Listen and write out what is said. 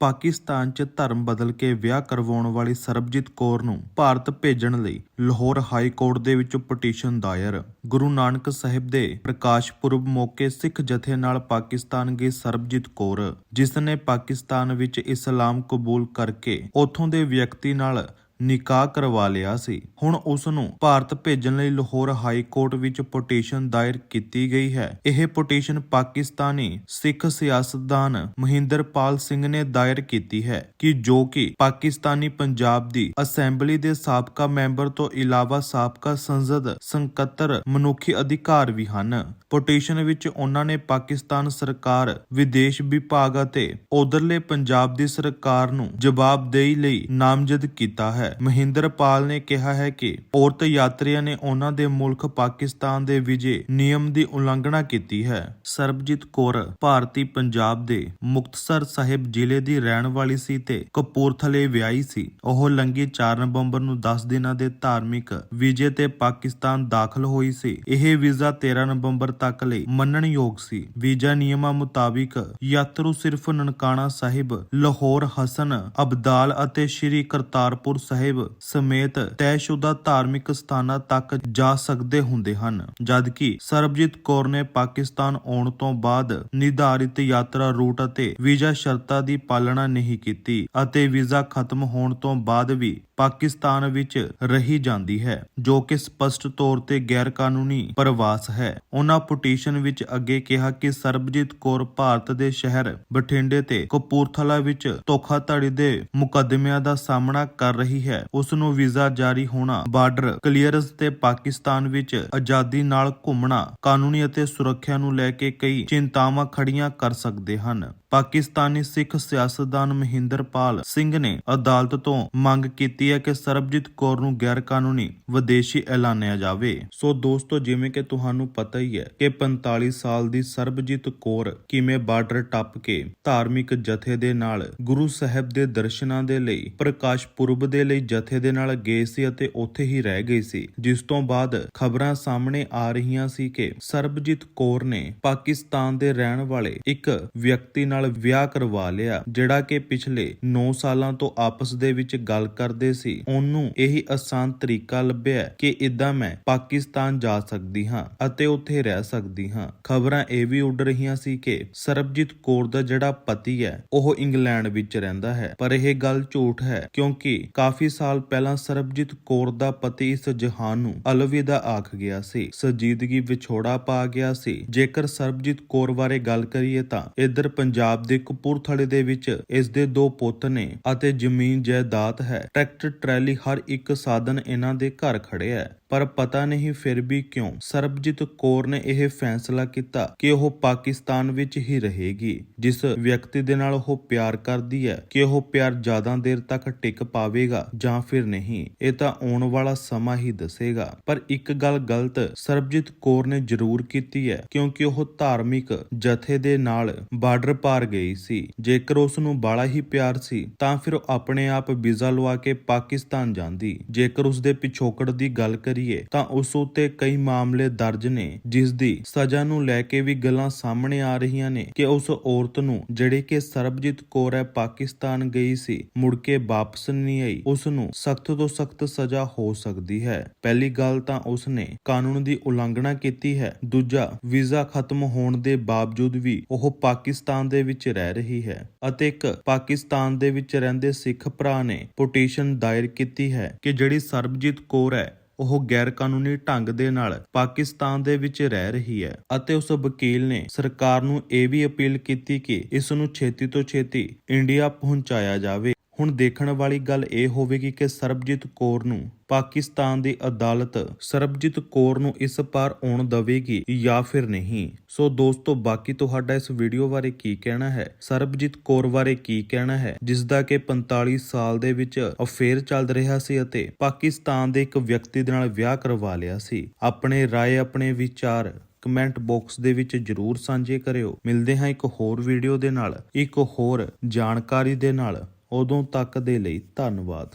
ਪਾਕਿਸਤਾਨ 'ਚ ਧਰਮ ਬਦਲ ਕੇ ਵਿਆਹ ਕਰਵਾਉਣ ਵਾਲੀ ਸਰਬਜੀਤ ਕੌਰ ਨੂੰ ਭਾਰਤ ਭੇਜਣ ਲਈ ਲਾਹੌਰ ਹਾਈ ਕੋਰਟ ਦੇ ਵਿੱਚ ਪਟੀਸ਼ਨ ਦਾਇਰ। ਗੁਰੂ ਨਾਨਕ ਸਾਹਿਬ ਦੇ ਪ੍ਰਕਾਸ਼ ਪੁਰਬ ਮੌਕੇ ਸਿੱਖ ਜਥੇ ਨਾਲ ਪਾਕਿਸਤਾਨ ਗਈ ਸਰਬਜੀਤ ਕੌਰ, ਜਿਸ ਨੇ ਪਾਕਿਸਤਾਨ ਵਿੱਚ ਇਸਲਾਮ ਕਬੂਲ ਕਰਕੇ ਉੱਥੋਂ ਦੇ ਵਿਅਕਤੀ ਨਾਲ ਨਿਕਾਹ ਕਰਵਾ ਲਿਆ ਸੀ। ਹੁਣ ਉਸ ਨੂੰ ਭਾਰਤ ਭੇਜਣ ਲਈ ਲਾਹੌਰ ਹਾਈ ਕੋਰਟ ਵਿੱਚ ਪਟੀਸ਼ਨ ਦਾਇਰ ਕੀਤੀ ਗਈ ਹੈ। ਇਹ ਪਟੀਸ਼ਨ ਪਾਕਿਸਤਾਨੀ ਸਿੱਖ ਸਿਆਸਤਦਾਨ ਮਹਿੰਦਰਪਾਲ ਸਿੰਘ ਨੇ ਦਾਇਰ ਕੀਤੀ ਹੈ ਕਿ ਜੋ ਕਿ ਪਾਕਿਸਤਾਨੀ ਪੰਜਾਬ ਦੀ ਅਸੈਂਬਲੀ ਦੇ ਸਾਬਕਾ ਮੈਂਬਰ ਤੋਂ ਇਲਾਵਾ ਸਾਬਕਾ ਸੰਸਦ ਸੰਕਤਰ ਮਨੁੱਖੀ ਅਧਿਕਾਰ ਵੀ ਹਨ। ਪਟੀਸ਼ਨ ਵਿੱਚ ਉਹਨਾਂ ਨੇ ਪਾਕਿਸਤਾਨ ਸਰਕਾਰ, ਵਿਦੇਸ਼ ਵਿਭਾਗ ਅਤੇ ਉਧਰਲੇ ਪੰਜਾਬ ਦੀ ਸਰਕਾਰ ਨੂੰ ਜਵਾਬਦੇਹੀ ਲਈ ਨਾਮਜ਼ਦ ਕੀਤਾ ਹੈ। ਮਹਿੰਦਰ ਪਾਲ ਨੇ ਕਿਹਾ ਹੈ ਕਿ ਔਰਤ ਯਾਤਰੀਆਂ ਨੇ ਉਹਨਾਂ ਦੇ ਮੁਲਕ ਪਾਕਿਸਤਾਨ ਦੇ ਵਿਜੇ ਨਿਯਮ ਦੀ ਉਲੰਘਣਾ ਕੀਤੀ ਹੈ। ਸਰਬਜੀਤ ਕੌਰ, ਭਾਰਤੀ ਪੰਜਾਬ ਦੇ ਮੁਕਤਸਰ ਸਾਹਿਬ ਜ਼ਿਲ੍ਹੇ ਦੀ ਰਹਿਣ ਵਾਲੀ ਸੀ ਤੇ ਕਪੂਰਥਲੇ ਵਿਆਹੀ ਸੀ। ਉਹ ਲੰਗੀ 4 ਨਵੰਬਰ ਨੂੰ 10 ਦਿਨਾਂ ਦੇ ਧਾਰਮਿਕ ਵੀਜ਼ੇ ਤੇ ਪਾਕਿਸਤਾਨ ਦਾਖਲ ਹੋਈ ਸੀ। ਇਹ ਵੀਜ਼ਾ 13 ਨਵੰਬਰ ਤੱਕ ਲਈ ਮੰਨਣਯੋਗ ਸੀ। ਵੀਜ਼ਾ ਨਿਯਮਾਂ ਮੁਤਾਬਿਕ ਯਾਤਰੂ ਸਿਰਫ ਨਨਕਾਣਾ ਸਾਹਿਬ, ਲਾਹੌਰ ਹਸਨ, ਅਬਦਾਲ ਅਤੇ ਸ਼੍ਰੀ ਕਰਤਾਰਪੁਰ ਸਾਹਿਬ ਸਾਹਿਬ ਸਮੇਤ ਤੈਅਸ਼ੁਦਾ ਧਾਰਮਿਕ ਸਥਾਨਾਂ ਤੱਕ ਜਾ ਸਕਦੇ ਹੁੰਦੇ ਹਨ। ਜਦਕਿ ਸਰਬਜੀਤ ਕੌਰ ਨੇ ਪਾਕਿਸਤਾਨ ਆਉਣ ਤੋਂ ਬਾਅਦ ਨਿਰਧਾਰਿਤ ਯਾਤਰਾ ਰੂਟ ਅਤੇ ਵੀਜ਼ਾ ਸ਼ਰਤਾਂ ਦੀ ਪਾਲਣਾ ਨਹੀਂ ਕੀਤੀ ਅਤੇ ਵੀਜ਼ਾ ਖਤਮ ਹੋਣ ਤੋਂ ਬਾਅਦ ਵੀ ਪਾਕਿਸਤਾਨ ਵਿੱਚ ਰਹੀ ਜਾਂਦੀ ਹੈ, ਜੋ ਕਿ ਸਪਸ਼ਟ ਤੌਰ ਤੇ ਗੈਰ ਕਾਨੂੰਨੀ ਪ੍ਰਵਾਸ ਹੈ। ਉਹਨਾਂ ਪਟੀਸ਼ਨ ਵਿੱਚ ਅੱਗੇ ਕਿਹਾ ਕਿ ਸਰਬਜੀਤ ਕੌਰ ਭਾਰਤ ਦੇ ਸ਼ਹਿਰ ਬਠਿੰਡੇ ਤੇ ਕਪੂਰਥਲਾ ਵਿੱਚ ਧੋਖਾਧੜੀ ਦੇ ਮੁਕੱਦਮਿਆਂ ਦਾ ਸਾਹਮਣਾ ਕਰ ਰਹੀ ਹੈ। ਉਸ ਨੂੰ ਵੀਜ਼ਾ ਜਾਰੀ ਹੋਣਾ, ਬਾਰਡਰ ਕਲੀਅਰੈਂਸ ਤੇ ਪਾਕਿਸਤਾਨ ਵਿੱਚ ਆਜ਼ਾਦੀ ਨਾਲ ਘੁੰਮਣਾ, ਕਾਨੂੰਨੀ ਅਤੇ ਸੁਰੱਖਿਆ ਨੂੰ ਲੈ ਕੇ ਕਈ ਚਿੰਤਾਵਾਂ ਖੜੀਆਂ ਕਰ ਸਕਦੇ ਹਨ। ਪਾਕਿਸਤਾਨੀ ਸਿੱਖ ਸਿਆਸਤਦਾਨ ਮਹਿੰਦਰਪਾਲ ਸਿੰਘ ਨੇ ਅਦਾਲਤ ਤੋਂ ਮੰਗ ਕੀਤੀ ਹੈ ਕਿ ਸਰਬਜੀਤ ਕੌਰ ਨੂੰ ਗੈਰ ਕਾਨੂੰਨੀ ਵਿਦੇਸ਼ੀ ਐਲਾਨਿਆ ਜਾਵੇ। ਸੋ ਦੋਸਤੋ, ਜਿਵੇਂ ਕਿ ਤੁਹਾਨੂੰ ਪਤਾ ਹੀ ਹੈ ਕਿ 45 ਸਾਲ ਦੀ ਸਰਬਜੀਤ ਕੌਰ ਕਿਵੇਂ ਬਾਰਡਰ ਟੱਪ ਕੇ ਧਾਰਮਿਕ ਜਥੇ ਦੇ ਨਾਲ ਗੁਰੂ ਸਾਹਿਬ ਦੇ ਦਰਸ਼ਨਾਂ ਦੇ ਲਈ, ਪ੍ਰਕਾਸ਼ ਪੁਰਬ ਦੇ ਲਈ ਜਥੇ ਦੇ ਨਾਲ ਗਏ ਸੀ ਅਤੇ ਉੱਥੇ ਹੀ ਰਹਿ ਗਈ ਸੀ, ਜਿਸ ਤੋਂ ਬਾਅਦ ਖਬਰਾਂ ਸਾਹਮਣੇ ਆ ਰਹੀਆਂ ਸੀ ਕਿ ਸਰਬਜੀਤ ਕੌਰ ਨੇ ਪਾਕਿਸਤਾਨ ਦੇ ਰਹਿਣ ਵਾਲੇ ਇੱਕ ਵਿਅਕਤੀ ਨਾਲ ਵਿਆਹ ਕਰਵਾ ਲਿਆ, ਜਿਹੜਾ ਕਿ ਪਿਛਲੇ 9 ਸਾਲਾਂ ਤੋਂ ਆਪਸ ਦੇ ਵਿੱਚ ਗੱਲ ਕਰਦੇ ਸੀ। ਉਹਨੂੰ ਇਹੀ ਆਸਾਨ ਤਰੀਕਾ ਲੱਭਿਆ ਕਿ ਇਦਾਂ ਮੈਂ ਪਾਕਿਸਤਾਨ ਜਾ ਸਕਦੀ ਹਾਂ ਅਤੇ ਉੱਥੇ ਰਹਿ ਸਕਦੀ ਹਾਂ। ਖਬਰਾਂ ਇਹ ਵੀ ਉੱਡ ਰਹੀਆਂ ਸੀ ਕਿ ਸਰਬਜੀਤ ਕੌਰ ਦਾ ਜਿਹੜਾ ਪਤੀ ਹੈ, ਉਹ ਇੰਗਲੈਂਡ ਵਿੱਚ ਰਹਿੰਦਾ ਹੈ। ਪਰ ਇਹ ਗੱਲ ਝੂਠ ਹੈ, ਕਿਉਂਕਿ ਕਾਫੀ ਸਾਲ ਪਹਿਲਾਂ ਸਰਬਜੀਤ ਕੌਰ ਦਾ ਪਤੀ ਇਸ ਜਹਾਨ ਨੂੰ ਅਲਵਿਦਾ ਆਖ ਗਿਆ ਸੀ। ਸਜੀਦਗੀ ਵਿਛੋੜਾ ਪਾ ਗਿਆ ਸੀ। ਜੇਕਰ ਸਰਬਜੀਤ ਕੌਰ ਬਾਰੇ ਗੱਲ ਕਰੀਏ ਤਾਂ ਇੱਧਰ ਪੰਜਾਬ ਦੇ ਕਪੂਰਥਲੇ ਦੇ ਵਿੱਚ ਇਸ ਦੇ ਦੋ ਪੁੱਤ ਨੇ ਅਤੇ ਜ਼ਮੀਨ ਜਾਇਦਾਦ ਹੈ। ਟਰੈਕਟਰ ਟਰੈਲੀ ਹਰ ਇੱਕ ਸਾਧਨ ਇਹਨਾਂ ਦੇ ਘਰ ਖੜੇ ਹੈ। ਪਰ ਪਤਾ ਨਹੀਂ ਫਿਰ ਵੀ ਕਿਉਂ ਸਰਬਜੀਤ ਕੌਰ ਨੇ ਇਹ ਫੈਸਲਾ ਕੀਤਾ ਕਿ ਉਹ ਪਾਕਿਸਤਾਨ ਵਿੱਚ ਹੀ ਰਹੇਗੀ, ਜਿਸ ਵਿਅਕਤੀ ਦੇ ਨਾਲ ਉਹ ਪਿਆਰ ਕਰਦੀ ਹੈ ਕਿ ਉਹ ਪਿਆਰ ਜ਼ਿਆਦਾ ਦੇਰ ਤੱਕ ਟਿਕ ਪਾਵੇਗਾ ਜਾਂ ਫਿਰ ਨਹੀਂ। ਇਹ ਤਾਂ ਆਉਣ ਵਾਲਾ ਸਮਾਂ ਹੀ ਦੱਸੇਗਾ। ਪਰ ਇੱਕ ਗੱਲ ਗਲਤ ਸਰਬਜੀਤ ਕੌਰ ਨੇ ਜ਼ਰੂਰ ਕੀਤੀ ਹੈ, ਕਿਉਂਕਿ ਉਹ ਧਾਰਮਿਕ ਜਥੇ ਦੇ ਨਾਲ ਬਾਰਡਰ ਪਾਰ ਗਈ ਸੀ। ਜੇਕਰ ਉਸ ਨੂੰ ਬਾਲਾ ਹੀ ਪਿਆਰ ਸੀ, ਤਾਂ ਫਿਰ ਉਹ ਆਪਣੇ ਆਪ ਵੀਜ਼ਾ ਲਵਾ ਕੇ ਪਾਕਿਸਤਾਨ ਜਾਂਦੀ। ਜੇਕਰ ਉਸ ਦੇ ਪਿਛੋਕੜ ਦੀ ਗੱਲ ਕਰੀ ਕਰੀਏ, ਤਾਂ ਉਸ ਉਤੇ ਕਈ ਮਾਮਲੇ ਦਰਜ ਨੇ, ਜਿਸ ਦੀ ਸਜ਼ਾ ਨੂੰ ਲੈ ਕੇ ਵੀ ਗੱਲਾਂ ਸਾਹਮਣੇ ਆ ਰਹੀਆਂ ਨੇ ਕਿ ਉਸ ਔਰਤ ਨੂੰ, ਜਿਹੜੀ ਕਿ ਸਰਬਜੀਤ ਕੌਰ ਹੈ, ਪਾਕਿਸਤਾਨ ਗਈ ਸੀ, ਮੁੜ ਕੇ ਵਾਪਸ ਨਹੀਂ ਆਈ, ਉਸ ਨੂੰ ਸਖਤ ਤੋਂ ਸਖਤ ਸਜ਼ਾ ਹੋ ਸਕਦੀ ਹੈ। ਪਹਿਲੀ ਗੱਲ ਤਾਂ ਉਸ ਨੇ ਕਾਨੂੰਨ ਦੀ ਉਲੰਘਣਾ ਕੀਤੀ ਹੈ, ਦੂਜਾ ਵੀਜ਼ਾ ਖਤਮ ਹੋਣ ਦੇ ਬਾਵਜੂਦ ਵੀ ਉਹ ਪਾਕਿਸਤਾਨ ਦੇ ਵਿੱਚ ਰਹਿ ਰਹੀ ਹੈ ਅਤੇ ਇੱਕ ਪਾਕਿਸਤਾਨ ਦੇ ਵਿੱਚ ਰਹਿੰਦੇ ਸਿੱਖ ਭਰਾ ਨੇ ਪਟੀਸ਼ਨ ਦਾਇਰ ਕੀਤੀ ਹੈ ਕਿ ਜਿਹੜੀ ਸਰਬਜੀਤ ਕੌਰ ਹੈ ਉਹ ਗੈਰ ਕਾਨੂੰਨੀ ਢੰਗ ਦੇ ਨਾਲ ਪਾਕਿਸਤਾਨ ਦੇ ਵਿੱਚ ਰਹਿ ਰਹੀ ਹੈ ਅਤੇ ਉਸ ਵਕੀਲ ਨੇ ਸਰਕਾਰ ਨੂੰ ਇਹ ਵੀ ਅਪੀਲ ਕੀਤੀ ਕਿ ਇਸ ਨੂੰ ਛੇਤੀ ਤੋਂ ਛੇਤੀ ਇੰਡੀਆ ਪਹੁੰਚਾਇਆ ਜਾਵੇ। ਹੁਣ ਦੇਖਣ ਵਾਲੀ ਗੱਲ ਇਹ ਹੋਵੇਗੀ ਕਿ ਸਰਬਜੀਤ ਕੌਰ ਨੂੰ ਪਾਕਿਸਤਾਨ ਦੀ ਅਦਾਲਤ ਸਰਬਜੀਤ ਕੌਰ ਨੂੰ ਇਸ ਪਾਰ ਆਉਣ ਦੇਵੇਗੀ ਜਾਂ ਫਿਰ ਨਹੀਂ ਸੋ ਦੋਸਤੋ ਬਾਕੀ ਤੁਹਾਡਾ ਇਸ ਵੀਡੀਓ ਬਾਰੇ ਕੀ ਕਹਿਣਾ ਹੈ ਸਰਬਜੀਤ ਕੌਰ ਬਾਰੇ ਕੀ ਕਹਿਣਾ ਹੈ ਜਿਸ ਦਾ ਕਿ 45 ਸਾਲ ਦੇ ਵਿੱਚ ਅਫੇਅਰ ਚੱਲ ਰਿਹਾ ਸੀ ਅਤੇ ਪਾਕਿਸਤਾਨ ਦੇ ਇੱਕ ਵਿਅਕਤੀ ਦੇ ਨਾਲ ਵਿਆਹ ਕਰਵਾ ਲਿਆ ਸੀ ਆਪਣੇ رائے ਆਪਣੇ ਵਿਚਾਰ ਕਮੈਂਟ ਬਾਕਸ ਦੇ ਵਿੱਚ ਜਰੂਰ ਸਾਂਝੇ ਕਰਿਓ ਮਿਲਦੇ ਹਾਂ ਇੱਕ ਹੋਰ ਵੀਡੀਓ ਦੇ ਨਾਲ ਇੱਕ ਹੋਰ ਜਾਣਕਾਰੀ ਦੇ ਨਾਲ ਉਦੋਂ ਤੱਕ ਦੇ ਲਈ ਧੰਨਵਾਦ।